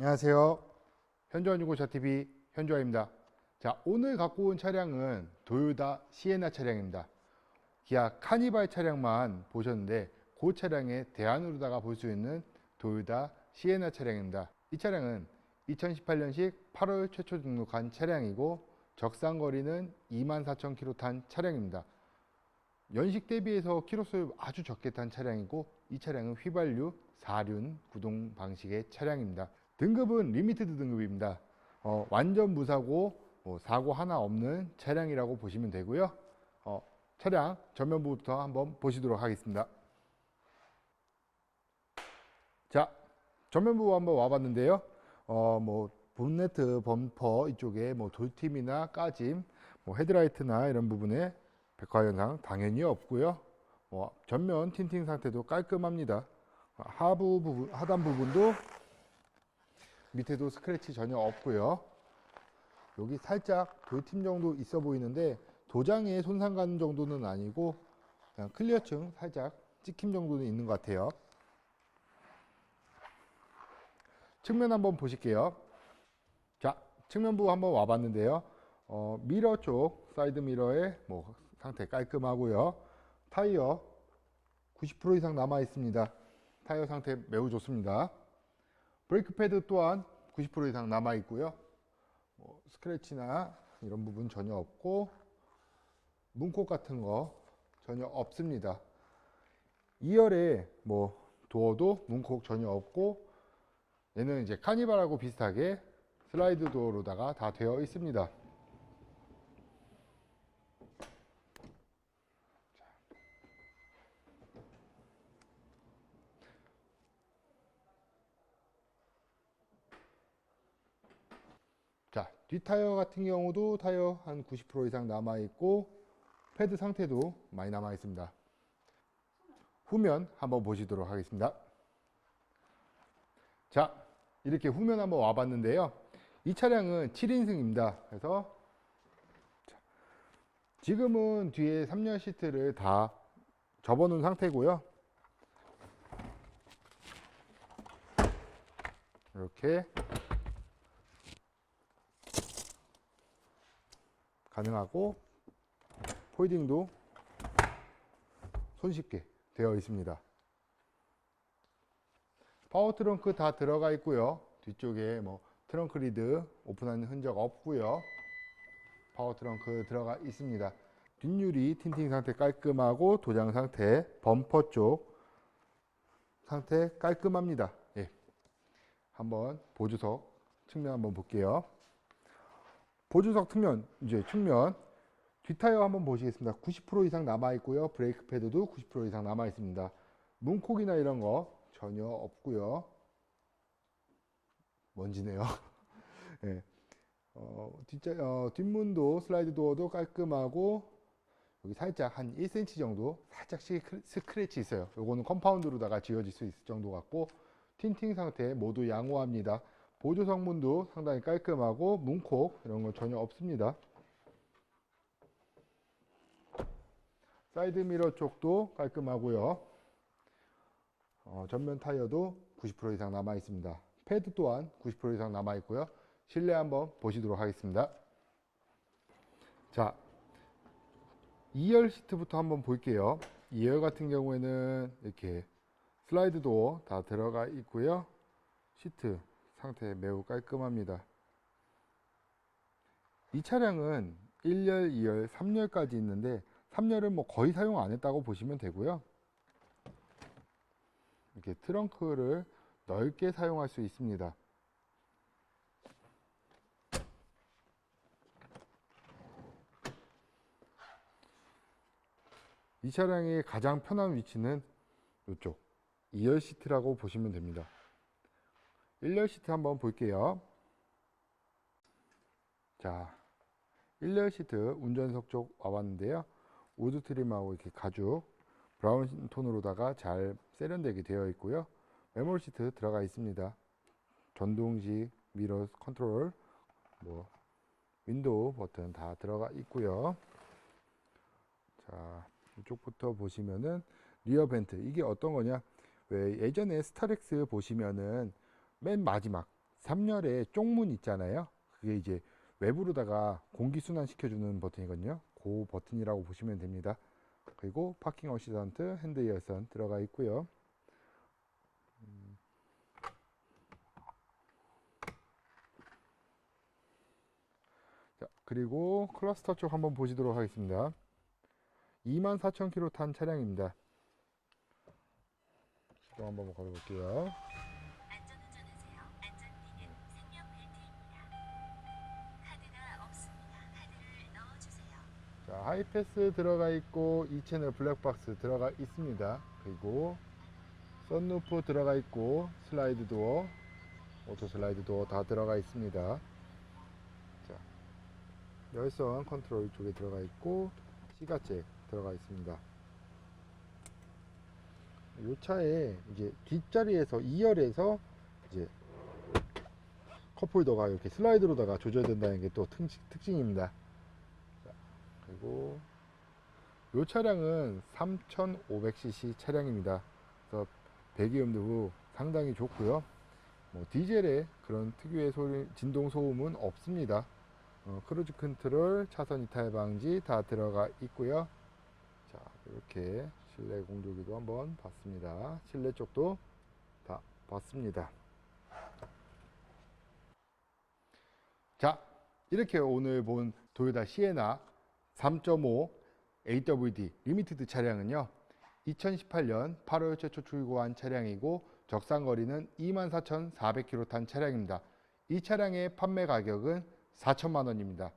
안녕하세요. 현주원중고차 TV 현주아입니다. 자, 오늘 갖고 온 차량은 도요타 시에나 차량입니다. 기아 카니발 차량만 보셨는데 그 차량의 대안으로다가 볼 수 있는 도요타 시에나 차량입니다. 이 차량은 2018년식 8월 최초 등록한 차량이고 적상 거리는 24,000km 탄 차량입니다. 연식 대비해서 키로수를 아주 적게 탄 차량이고 이 차량은 휘발유 4륜 구동 방식의 차량입니다. 등급은 리미티드 등급입니다. 어, 완전 무사고 뭐 사고 하나 없는 차량이라고 보시면 되고요. 어, 차량 전면부부터 한번 보시도록 하겠습니다. 자, 전면부 한번 와봤는데요. 어, 뭐 본네트 범퍼 이쪽에 뭐 돌팀이나 까짐, 뭐 헤드라이트나 이런 부분에 백화 현상 당연히 없고요. 뭐 전면 틴팅 상태도 깔끔합니다. 하부 부분, 하단 부분도 밑에도 스크래치 전혀 없고요. 여기 살짝 돌팀 정도 있어 보이는데 도장에 손상 가는 정도는 아니고 그냥 클리어층 살짝 찍힘 정도는 있는 것 같아요. 측면 한번 보실게요. 자, 측면부 한번 와봤는데요. 어, 미러 쪽 사이드 미러의 뭐 상태 깔끔하고요. 타이어 90% 이상 남아 있습니다. 타이어 상태 매우 좋습니다. 브레이크 패드 또한 90% 이상 남아 있고요. 뭐 스크래치나 이런 부분 전혀 없고 문콕 같은 거 전혀 없습니다. 2열에 뭐 도어도 문콕 전혀 없고 얘는 이제 카니발하고 비슷하게 슬라이드 도어로다가 다 되어 있습니다. 자, 뒷타이어 같은 경우도 타이어 한 90% 이상 남아 있고 패드 상태도 많이 남아 있습니다. 후면 한번 보시도록 하겠습니다. 자, 이렇게 후면 한번 와봤는데요. 이 차량은 7인승입니다. 그래서 자, 지금은 뒤에 3열 시트를 다 접어놓은 상태고요. 이렇게 가능하고 폴딩도 손쉽게 되어 있습니다. 파워 트렁크 다 들어가 있고요. 뒤쪽에 뭐 트렁크 리드 오픈하는 흔적 없고요. 파워 트렁크 들어가 있습니다. 뒷유리 틴팅 상태 깔끔하고 도장 상태 범퍼 쪽 상태 깔끔합니다. 예. 한번 보조석 측면 한번 볼게요. 보조석 측면 이제 측면 뒷타이어 한번 보시겠습니다. 90% 이상 남아 있고요. 브레이크 패드도 90% 이상 남아 있습니다. 문콕이나 이런 거 전혀 없고요. 먼지네요. 예. 어, 뒷자, 어, 뒷문도 슬라이드 도어도 깔끔하고 여기 살짝 한 1cm 정도 살짝 스크래치 있어요. 요거는 컴파운드로다가 지워질 수 있을 정도 같고 틴팅 상태 모두 양호합니다. 보조 성문도 상당히 깔끔하고 문콕 이런 거 전혀 없습니다. 사이드 미러 쪽도 깔끔하고요. 어, 전면 타이어도 90% 이상 남아 있습니다. 패드 또한 90% 이상 남아 있고요. 실내 한번 보시도록 하겠습니다. 자, 2열 시트부터 한번 볼게요. 2열 같은 경우에는 이렇게 슬라이드 도어 다 들어가 있고요. 시트 상태 매우 깔끔합니다. 이 차량은 1열, 2열, 3열까지 있는데 3열은 뭐 거의 사용 안 했다고 보시면 되고요. 이렇게 트렁크를 넓게 사용할 수 있습니다. 이 차량의 가장 편한 위치는 이쪽 2열 시트라고 보시면 됩니다. 1열 시트 한번 볼게요. 자, 1열 시트 운전석 쪽 와봤는데요. 우드 트림하고 이렇게 가죽 브라운 톤으로다가 잘 세련되게 되어 있고요. 메모리 시트 들어가 있습니다. 전동식 미러 컨트롤, 뭐 윈도우 버튼 다 들어가 있고요. 자, 이쪽부터 보시면은 리어 벤트 이게 어떤 거냐? 왜 예전에 스타렉스 보시면은 맨 마지막 3열에 쪽문 있잖아요. 그게 이제 외부로다가 공기 순환 시켜주는 버튼이거든요. 그 버튼이라고 보시면 됩니다. 그리고 파킹 어시던트 핸드 이어선 들어가 있고요. 음. 자, 그리고 클러스터 쪽 한번 보시도록 하겠습니다. 24,000km 탄 차량입니다. 시동 한번 걸어볼게요. 자, 하이패스 들어가 있고 2채널 블랙박스 들어가 있습니다. 그리고 썬루프 들어가 있고 슬라이드 도어, 오토 슬라이드 도어 다 들어가 있습니다. 자, 열선 컨트롤 쪽에 들어가 있고 시가잭 들어가 있습니다. 이 차에 이제 뒷자리에서 2열에서 이제 컵홀더가 이렇게 슬라이드로다가 조절된다는 게 또 특징입니다. 그리고 이 차량은 3,500cc 차량입니다. 그래서 배기음도 상당히 좋고요. 뭐 디젤의 그런 특유의 소리, 진동 소음은 없습니다. 어, 크루즈 컨트롤, 차선 이탈 방지 다 들어가 있고요. 자, 이렇게 실내 공조기도 한번 봤습니다. 실내 쪽도 다 봤습니다. 자, 이렇게 오늘 본 도요타 시에나 3.5 AWD 리미티드 차량은요. 2018년 8월 최초 출고한 차량이고 적상 거리는 24,400km 탄 차량입니다. 이 차량의 판매 가격은 4천만 원입니다.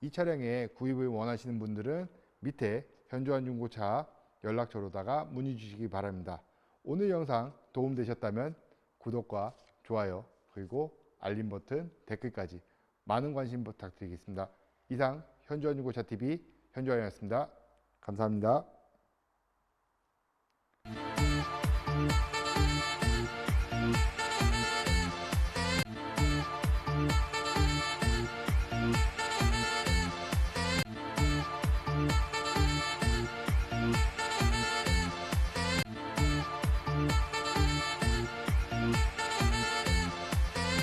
이 차량의 구입을 원하시는 분들은 밑에 현주한 중고차 연락처로다가 문의 주시기 바랍니다. 오늘 영상 도움되셨다면 구독과 좋아요 그리고 알림 버튼 댓글까지 많은 관심 부탁드리겠습니다. 이상 현주한 중고차 TV 현주환이었습니다. 감사합니다.